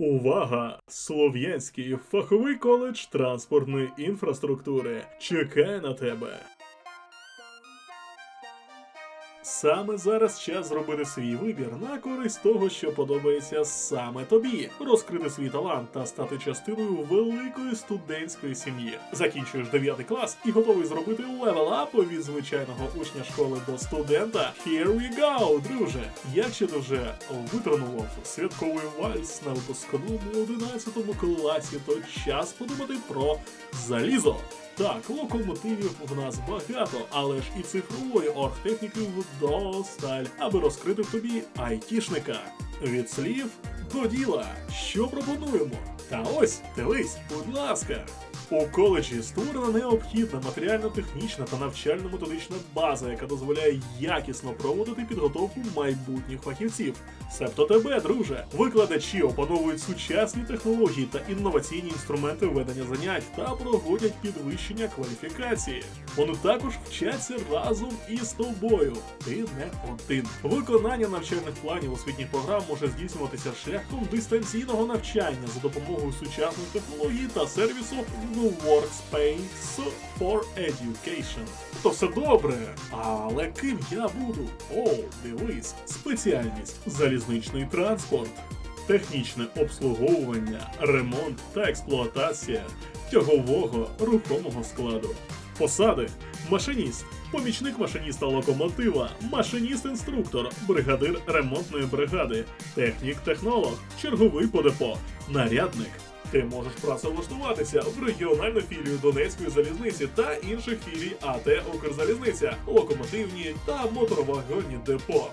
Увага! Слов'янський фаховий коледж транспортної інфраструктури чекає на тебе. Саме зараз час зробити свій вибір на користь того, що подобається саме тобі, розкрити свій талант та стати частиною великої студентської сім'ї. Закінчуєш 9 клас і готовий зробити левел-ап від звичайного учня школи до студента. Here we go, друже! Якщо ти вже витренував святковий вальс на випускному 11 класі, то час подумати про залізо. Так, локомотивів в нас багато, але ж і цифрової оргтехніки вдосталь, аби розкрити в тобі айтішника. Від слів до діла. Що пропонуємо? Та ось, дивись, будь ласка. У коледжі створена необхідна матеріально-технічна та навчально-методична база, яка дозволяє якісно проводити підготовку майбутніх фахівців. Себто тебе, друже, викладачі опановують сучасні технології та інноваційні інструменти ведення занять та проводять підвищення кваліфікації. Вони також вчаться разом із тобою. Ти не один. Виконання навчальних планів освітніх програм може здійснюватися шляхом дистанційного навчання за допомогою сучасних технологій та сервісу The Workspace for Education. То все добре, але ким я буду? О, дивись, спеціальність залізничний транспорт, технічне обслуговування, ремонт та експлуатація тягового рухомого складу. Посади машиніст, помічник машиніста локомотива, машиніст-інструктор, бригадир ремонтної бригади, технік-технолог, черговий по депо, нарядник. Ти можеш працевлаштуватися в регіональну філію Донецької залізниці та інших філій АТ Укрзалізниця, локомотивні та моторвагонні депо,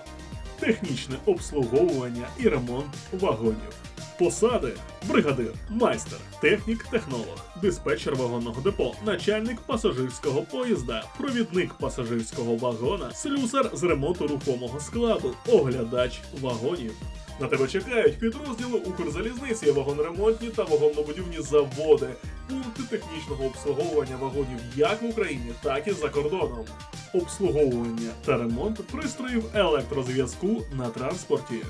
технічне обслуговування і ремонт вагонів. Посади: бригадир, майстер, технік, технолог, диспетчер вагонного депо, начальник пасажирського поїзда, провідник пасажирського вагона, слюсар з ремонту рухомого складу, оглядач вагонів. На тебе чекають підрозділи Укрзалізниці, вагонремонтні та вагоннобудівні заводи, пункти технічного обслуговування вагонів як в Україні, так і за кордоном. Обслуговування та ремонт пристроїв електрозв'язку на транспорті.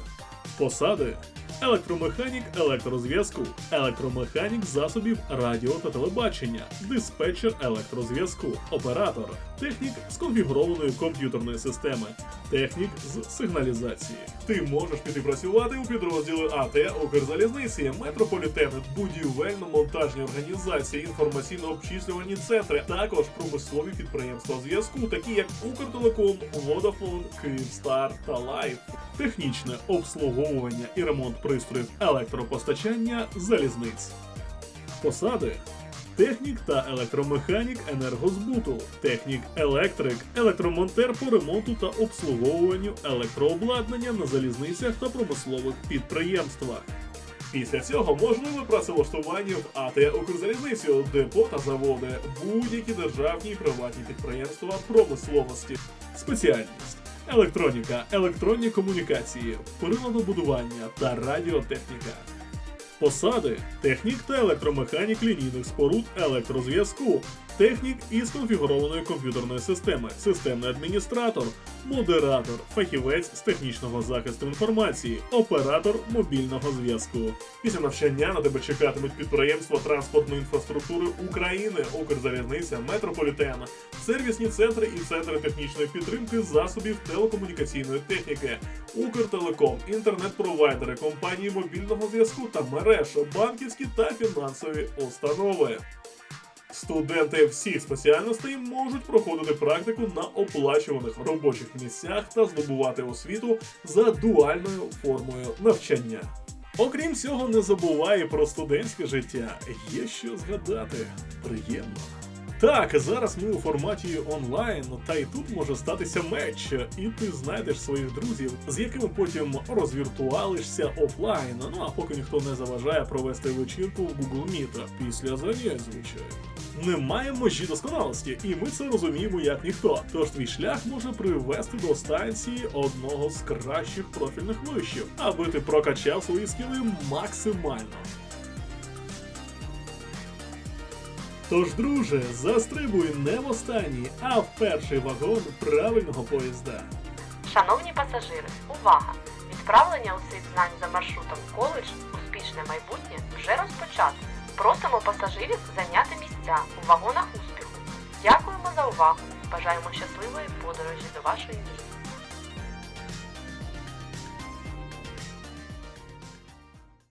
Посади електромеханік електрозв'язку, електромеханік засобів радіо та телебачення, диспетчер електрозв'язку, оператор, технік з конфігурованої комп'ютерної системи, технік з сигналізації. Ти можеш піти працювати у підрозділи АТ Укрзалізниці, метрополітени, будівельно-монтажні організації, інформаційно-обчислювальні центри, також промислові підприємства зв'язку, такі як Укртелеком, Vodafone, Київстар та Лайф. Технічне обслуговування і ремонт пристроїв електропостачання залізниць. Посади технік та електромеханік енергозбуту, технік електрик, електромонтер по ремонту та обслуговуванню електрообладнання на залізницях та промислових підприємствах. Після цього можливе працевлаштування в АТ Укрзалізницю, депо та заводи, будь-які державні і приватні підприємства промисловості. Спеціальність електроніка, електронні комунікації, приладобудування та радіотехніка. Посади. Технік та електромеханік лінійних споруд електрозв'язку, технік із конфігурованої комп'ютерної системи, системний адміністратор, модератор, фахівець з технічного захисту інформації, оператор мобільного зв'язку. Після навчання на тебе чекатимуть підприємства транспортної інфраструктури України, Укрзалізниця, Метрополітен, сервісні центри і центри технічної підтримки засобів телекомунікаційної техніки, Укртелеком, інтернет-провайдери, компанії мобільного зв'язку та мереж, банківські та фінансові установи. Студенти всіх спеціальностей можуть проходити практику на оплачуваних робочих місцях та здобувати освіту за дуальною формою навчання. Окрім цього, не забувай про студентське життя. Є що згадати. Приємно. Так, зараз ми у форматі онлайн, та й тут може статися меч, і ти знайдеш своїх друзів, з якими потім розвіртуалишся офлайн. Ну а поки ніхто не заважає провести вечірку в Google Meet після занять, звичайно. Немає межі досконалості, і ми це розуміємо як ніхто. Тож твій шлях може привести до станції одного з кращих профільних вишів, аби ти прокачав свої скіли максимально. Тож, друже, застрибуй не в останній, а в перший вагон правильного поїзда. Шановні пасажири, увага! Відправлення у світ знань за маршрутом коледж успішне майбутнє вже розпочато. Просимо пасажирів зайняти місця у вагонах успіху. Дякуємо за увагу. Бажаємо щасливої подорожі до вашої мрії.